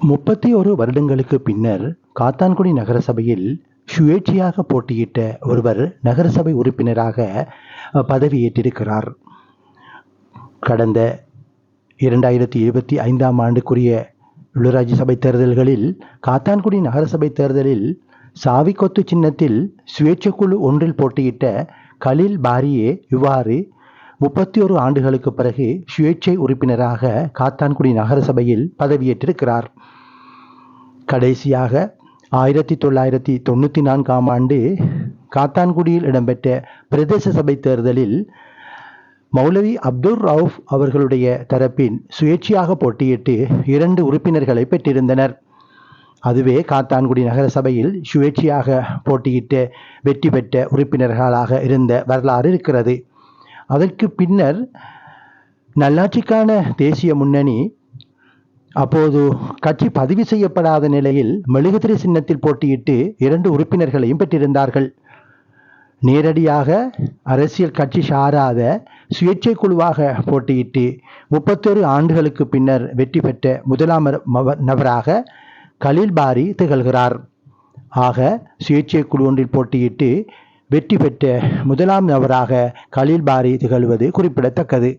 முப்பத்தி ஒரு வருடங்களுக்கு பின்னர் காத்தான்குடி நகரசபையில் சுயேட்சையாக போட்டியிட்ட ஒருவர் நகரசபை உறுப்பினராக பதவியேற்றிருக்கிறார். கடந்த இரண்டாயிரத்தி இருபத்தி ஐந்தாம் ஆண்டுக்குரிய உள்ளூராட்சி சபை தேர்தல்களில் காத்தான்குடி நகரசபை தேர்தலில் சாவிக்கொத்து சின்னத்தில் சுயேட்சைக்குழு ஒன்றில் போட்டியிட்ட கலில் பாரியே இவ்வாறு முப்பத்தி ஒரு ஆண்டுகளுக்கு பிறகு சுயேட்சை உறுப்பினராக காத்தான்குடி நகரசபையில் பதவியேற்றிருக்கிறார். கடைசியாக ஆயிரத்தி தொள்ளாயிரத்தி தொண்ணூற்றி நான்காம் ஆண்டு காத்தான்குடியில் இடம்பெற்ற பிரதேச சபை தேர்தலில் மௌலவி அப்துல் ரவுஃப் அவர்களுடைய தரப்பின் சுயேட்சையாக போட்டியிட்டு இரண்டு உறுப்பினர்களை பெற்றிருந்தனர். அதுவே காத்தான்குடி நகரசபையில் சுயேட்சையாக போட்டியிட்டு வெற்றி பெற்ற உறுப்பினர்களாக இருந்த வரலாறு இருக்கிறது. அதற்கு பின்னர் நல்லாட்சிக்கான தேசிய முன்னணி அப்போது கட்சி பதிவு செய்யப்படாத நிலையில் மெழுகுதிரி சின்னத்தில் போட்டியிட்டு இரண்டு உறுப்பினர்களையும் பெற்றிருந்தார்கள். நேரடியாக அரசியல் கட்சி சாராத சுயேட்சை குழுவாக போட்டியிட்டு முப்பத்தொரு ஆண்டுகளுக்கு பின்னர் வெற்றி பெற்ற முதலாம் நபராக கலீல் பாரி திகழ்கிறார். ஆக சுயேட்சை குழு ஒன்றில் போட்டியிட்டு வெற்றி பெற்ற முதலாம் நபராக கலீல் பாரி திகழ்வது குறிப்பிடத்தக்கது.